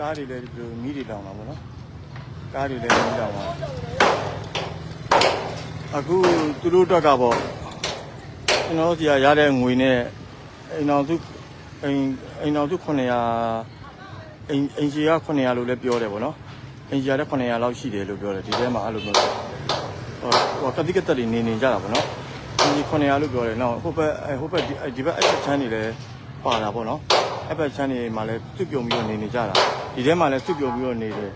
ကားတွေလည်းဒီလိုမီးတွေတောင်တာပေါ့နော်ကားတွေလည်းမီးတောင်ပါအခုသူတို့အတွက်ကပေါ့ကျွန်တော်တို့စီကရတဲ့ငွေနဲ့အိမ်တော်စုအိမ်အိမ်တော်စု900အိမ်အိမ်ကြီးက900လို့လည်းပြောတယ်ပေါ့နော်အိမ်ကြီးကလည်း900လောက်ရှိတယ်လို့ပြောတယ်ဒီထဲမှာအဲ့လိုမျိုးဟိုဟိုကတိကတက်တွေနေနေကြတာပေါ့နော်အိမ်ကြီး900လို့ပြောတယ်နောက်ဟိုဘက်ဟိုဘက်ဒီဘက်အဲ့ချမ်းတွေလည်းပါတာပေါ့နော်အဲ့ဘက်ချမ်းတွေမှာလည်းစွပြုံပြီးတော့နေနေကြတာ ဒီထဲမှာလည်းစွပြုံပြီးတော့နေတယ်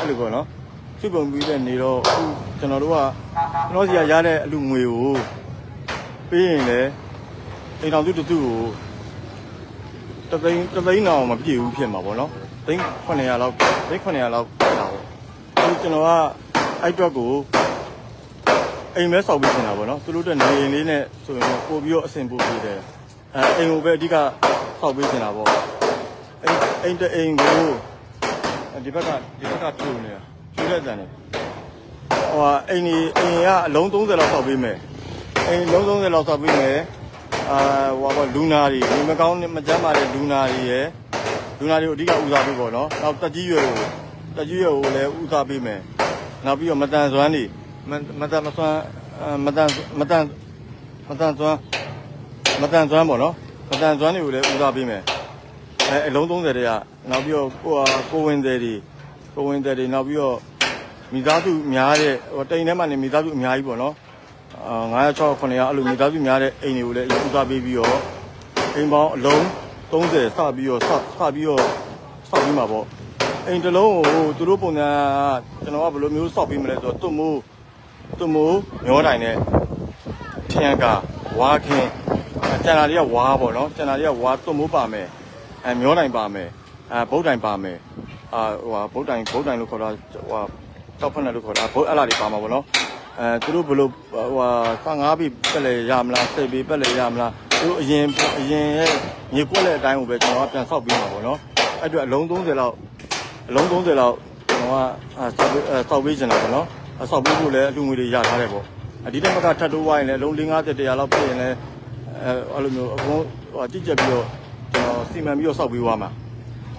အဲ့လိုပေါ့နော်စွပြုံပြီးတဲ့နေတော့အခုကျွန်တော်တို့ကကျွန်တော်စီကရတဲ့အလူငွေကိုပေးရင်လည်းအိမ်တော်စုတစ်စုကိုတသိန်းတသိန်းတော့မပြည့်ဘူးဖြစ်မှာပေါ့နော်သိန်း900လောက်သိန်း900လောက်ပြတာပေါ့ဒီကျွန်တော်ကအဲ့အတွက်ကိုအိမ်မဲဆောက်ပေးနေတာပေါ့နော်သူတို့တက်နေအိမ်လေးနဲ့ဆိုရင်ပို့ပြီးတော့အဆင်ပို့ပေးတယ်အဲအိမ်ကိုပဲအဓိကဆောက်ပေးနေတာပေါ့ အိမ်အိမ်တအိမ်ကိုဒီဘက်ကဒီဘက်ကပြိုနေတာပြိုတဲ့တန်နေဟိုဟာအိမ်ကြီးအိမ်ကအလုံး30လောက်ဆောက်ပေးမယ်အိမ်လုံး30လောက်ဆောက်ပေးမယ်အာဟိုပါလူနာတွေဒီမကောင်းမကြမ်းပါတဲ့လူနာတွေရယ်လူနာတွေကိုအဓိကဦးစားပေးပေါ့နော်နောက်တက်ကြီးရွယ်ကိုတက်ကြီးရွယ်ကိုလည်းဦးစားပေးမယ်နောက်ပြီးတော့မတန်စွမ်းတွေမမတန်မစွမ်းအာမတန်မတန်မတန်စွမ်းမတန်စွမ်းပေါ့နော်မတန်စွမ်းတွေကိုလည်းဦးစားပေးမယ် အဲအလုံး30တွေကနောက်ပြီးတော့ကိုဟာကိုဝင်တွေတွေကိုဝင်တွေတွေနောက်ပြီးတော့မိသားစုများတဲ့ဟိုတိမ်ထဲမှာနေမိသားစုအများကြီးပေါ့နော်အာ900 600 900အဲ့လိုမိသားစုများတဲ့အိမ်တွေကိုလည်းအရင်ဦးစားပေးပြီးတော့အိမ်ပေါင်းအလုံး30စပြီးတော့စစပြီးတော့စောက်ပြီးမှာပေါ့အိမ်တစ်လုံးကိုသူတို့ပုံစံကကျွန်တော်ကဘယ်လိုမျိုးစောက်ပြီးမလဲဆိုတော့တွတ်မိုးတွတ်မိုးမျောတိုင်နဲ့ထရန်ကဝါခင်းကျန်တာတွေကဝါပေါ့နော်ကျန်တာတွေကဝါတွတ်မိုးပါမယ် အဲမျောတိုင်ပါမယ်အဲဘုတ်တိုင်ပါမယ်အာဟိုဟာဘုတ်တိုင်ဘုတ်တိုင်လို့ခေါ်တာဟိုဟာတောက်ဖက်နဲ့လို့ခေါ်တာဘုတ်အဲ့လာတွေပါမှာပေါ့နော်အဲသူတို့ဘယ်လိုဟိုဟာ15ပြီပက်လေရမလားစိတ်ပြီပက်လေရမလားသူတို့အရင်အရင်ရဲ့မြေကွက်တဲ့အတိုင်းကိုပဲကျွန်တော်ကပြန်ဆောက်ပြီးမှာပေါ့နော်အဲ့အတွက်အလုံး30လောက်အလုံး30လောက်ကျွန်တော်ကအာဆောက်ပြီးအဲဆောက်ပြီးကျင်တာပေါ့နော်အဆောက်ပြီးဖို့လည်းအလူငွေတွေရထားတယ်ပေါ့အဒီတက်မကထပ်တိုးဝိုင်းလည်းအလုံး50 100လောက်ပြည့်ရင်လည်းအဲအဲ့လိုမျိုးအကုန်ဟိုကြည့်ကြပြီးတော့ ကျွန်တော်စီမံပြီးတော့ဆောက်ပြီးသွားမှာ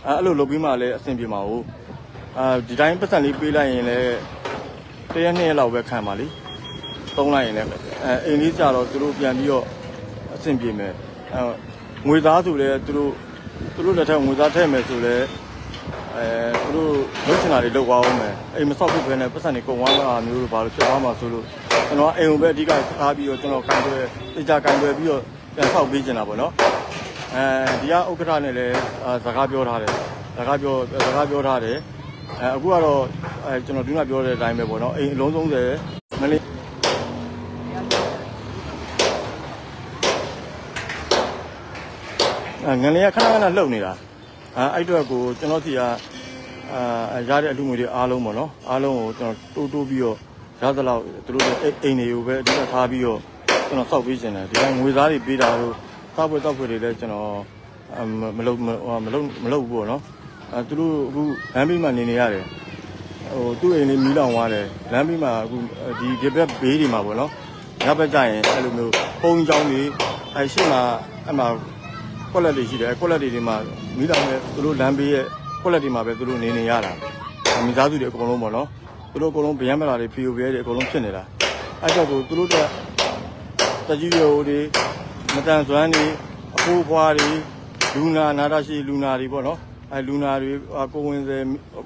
အဲအဲ့လိုလုပ်ပြီးမှလည်းအဆင်ပြေမှာဟုတ်အာဒီတိုင်းပတ်စံလေးပေးလိုက်ရင်လည်းတရက်နှစ်ရက်လောက်ပဲခံပါလိသုံးလိုက်ရင်လည်းအဲအိမ်လေးကြတော့သူတို့ပြန်ပြီးတော့အဆင်ပြေမယ်အဲငွေသားဆိုလည်းသူတို့သူတို့လက်ထက်ငွေသားထည့်မယ်ဆိုလည်းအဲသူတို့လုပ်ချင်တာတွေလုပ်သွားအောင်မယ်အိမ်မဆောက်ဖြစ်ပဲနဲ့ပတ်စံတွေကုန်သွားတာမျိုးလို့ဘာလို့ဖြစ်သွားမှာဆိုလို့ကျွန်တော်အိမ်ကိုပဲအဓိကထားပြီးတော့ကျွန်တော်ကန်တွဲတေချာကန်တွဲပြီးတော့ပြန်ဆောက်ပေးချင်တာပေါ့နော် အဲဒီကဥက္ကဋ္ဌနဲ့လည်းအာစကားပြောထားတယ်စကားပြောစကားပြောထားတယ်အဲအခုကတော့အဲကျွန်တော်ဒီမှာပြောတဲ့အတိုင်းပဲပေါ့နော်အိမ်အလုံး30မလေးအဲငလေးကခဏခဏလှုပ်နေတာအဲအဲ့အတွက်ကိုကျွန်တော်စီကအာရတဲ့အလူငွေတွေအားလုံးပေါ့နော်အားလုံးကိုကျွန်တော်တိုးတိုးပြီးတော့ရသလောက်သူတို့အိမ်အိမ်တွေကိုပဲအဓိကထားပြီးတော့ကျွန်တော်စောက်ပေးခြင်းတယ်ဒီတိုင်းငွေသားတွေပေးတာလို့ စောက်ပွဲတောက်ပွဲတွေလည်းကျွန်တော်အမမလုပ်မမလုပ်မလုပ်ဘူးပေါ့နော်အဲသူတို့အခုလမ်းဘေးမှာနေနေရတယ်ဟိုသူ့အိမ်လေးမီးလောင်သွားတယ်လမ်းပြီးမှအခုဒီဒီဘက်ဘေးတွေမှာပေါ့နော်ညဘက်ကျရင်အဲ့လိုမျိုးပုံချောင်းတွေအဲ့ရှိမှအဲ့မှာကွက်လက်တွေရှိတယ်ကွက်လက်တွေဒီမှာမီးလောင်တဲ့သူတို့လမ်းဘေးရဲ့ကွက်လက်တွေမှာပဲသူတို့နေနေရတာမိသားစုတွေအကုန်လုံးပေါ့နော်သူတို့အကုန်လုံးဗျမ်းမလာတွေဖီယိုပြဲတွေအကုန်လုံးဖြစ်နေတာအဲ့တော့ကိုသူတို့တက်တကြီးရိုးတွေ မတန်စွမ်းတွေအဖိုးဖွားတွေလူနာနာတာရှိလူနာတွေပေါ့နော်အဲလူနာတွေကိုဝင်စေ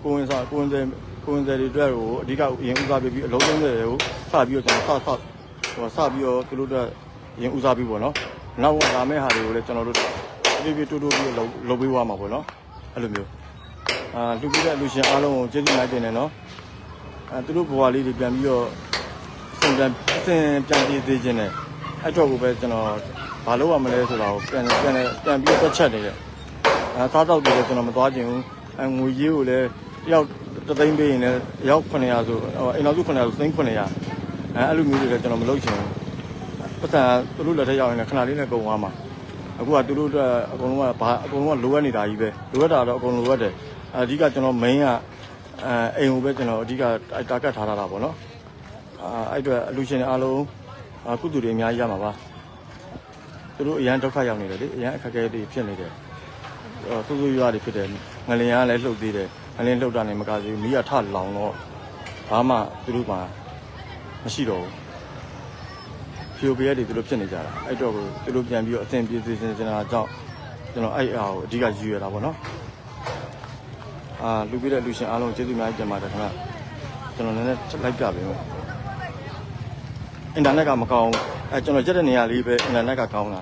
ကိုဝင်စားကိုဝင်စေကိုဝင်စေတွေအတွက်ကိုအဓိကရင်ဦးစားပေးပြီးအလုံးစုံတွေကိုစပြီးတော့ကျွန်တော်စစဟိုစပြီးတော့သူတို့အတွက်ရင်ဦးစားပြီးပေါ့နော်နောက်ကလာမယ့်ဟာတွေကိုလည်းကျွန်တော်တို့ပြေးပြေးတိုးတိုးပြီးလုပ်လုပ်ပေးသွားမှာပေါ့နော်အဲ့လိုမျိုးအာလူပြီးတဲ့အလူရှင်အားလုံးကိုကျေးဇူးများတင်တယ်နော်အဲသူတို့ဘဝလေးတွေပြန်ပြီးတော့အစဉ်ပြန်အစဉ်ပြန်ပြေးသေးခြင်းနဲ့အဲ့တော့ကိုပဲကျွန်တော် ဘာလို့ရမလဲဆိုတာကိုပြန်ပြန်ပြန်ပြီးတော့ချက်နေတယ်အဲစားတော့တယ်ကျွန်တော်မသွားချင်ဘူးအဲငွေကြီးကိုလည်းတယောက်တစ်သိန်းပေးရင်လည်းတယောက်900ဆိုဟိုအိမ်တော်စု900ဆိုသိန်း900အဲအဲ့လိုမျိုးတွေလည်းကျွန်တော်မလုပ်ချင်ဘူးပတ်စံသူတို့လက်ထက်ရောက်ရင်လည်းခဏလေးနဲ့ကုန်သွားမှာအခုကသူတို့အတွက်အကုန်လုံးကဘာအကုန်လုံးကလိုအပ်နေတာကြီးပဲလိုအပ်တာတော့အကုန်လိုအပ်တယ်အဓိကကျွန်တော် main ကအဲအိမ်ကိုပဲကျွန်တော်အဓိကတာကတ်ထားတာပါနော်အာအဲ့အတွက်အလူရှင်တွေအားလုံးကုသိုလ်တွေအများကြီးရမှာပါ သူတို့အရန်ဒုက္ခရောက်နေတယ်လေအရန်အခက်အခဲတွေဖြစ်နေတယ်ဆူဆူရွာတွေဖြစ်တယ်ငလင်ကလည်းလှုပ်သေးတယ်ငလင်လှုပ်တာနေမကသေးဘူးမိကထလောင်တော့ဘာမှသူတို့မှမရှိတော့ဘူးဖြိုပြဲတွေသူတို့ဖြစ်နေကြတာအဲ့တော့ကိုသူတို့ပြန်ပြီးတော့အသင်ပြေစေချင်တာကြောင့်ကျွန်တော်အဲ့အားကိုအဓိကယူရတာပေါ့နော်အာလူပြတဲ့လူရှင်အားလုံးကျေးဇူးအများကြီးတင်ပါတယ်ခင်ဗျကျွန်တော်လည်းလည်းလိုက်ပြပေးမယ်အင်တာနက်ကမကောင်းဘူး အဲကျွန်တော်ရက်တဲ့နေရာလေးပဲအင်တာနက်ကကောင်းတာ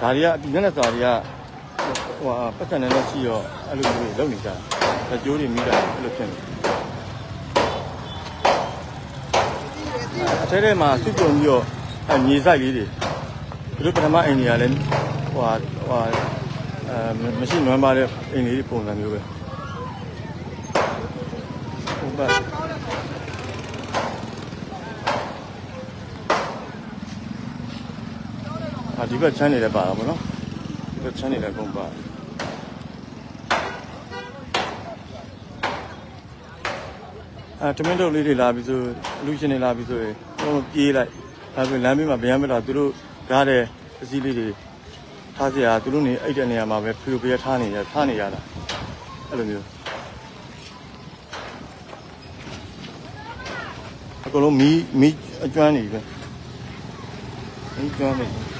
ဒါတွေကဒီမျက်နှာစာတွေကဟိုဟာပတ်စံနဲ့လည်းရှိရောအဲ့လိုမျိုးလုပ်နေကြတာကြိုးတွေမိတာအဲ့လိုဖြစ်နေအထဲထဲမှာစုပြုံပြီးတော့အမြေဆိုင်လေးတွေဒီလိုပထမအိမ်တွေကလည်းဟိုဟာဟိုဟာအဲမရှိနွမ်းပါတဲ့အိမ်လေးပုံစံမျိုးပဲဟိုဘက် အာဒီဘက်ချမ်းနေလည်းပါတာပေါ့နော်ဒီဘက်ချမ်းနေလည်းကုန်ပါအဲတမင်တို့လေးတွေလာပြီးဆိုလူရှင်တွေလာပြီးဆိုရင်ဟိုပြေးလိုက်ဒါဆိုလမ်းဘေးမှာဗျမ်းမလာသူတို့ကားတဲ့ပစ္စည်းလေးတွေထားစရာသူတို့နေအိတ်တဲ့နေရာမှာပဲဖီလိုပြရထားနေရထားနေရတာအဲ့လိုမျိုးအကုန်လုံးမီးမီးအကျွမ်းနေပဲမီးကျွမ်းနေ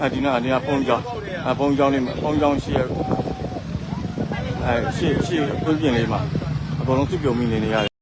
အဲဒီနာဒီနာဖုန်းကြောင်းအဖုန်းကြောင်းလေးမှာဖုန်းကြောင်းရှိရအဲရှေ့ရှေ့အခွင့်ပြင်လေးမှာအကုန်လုံးသူ့ပြုံမိနေနေရတယ်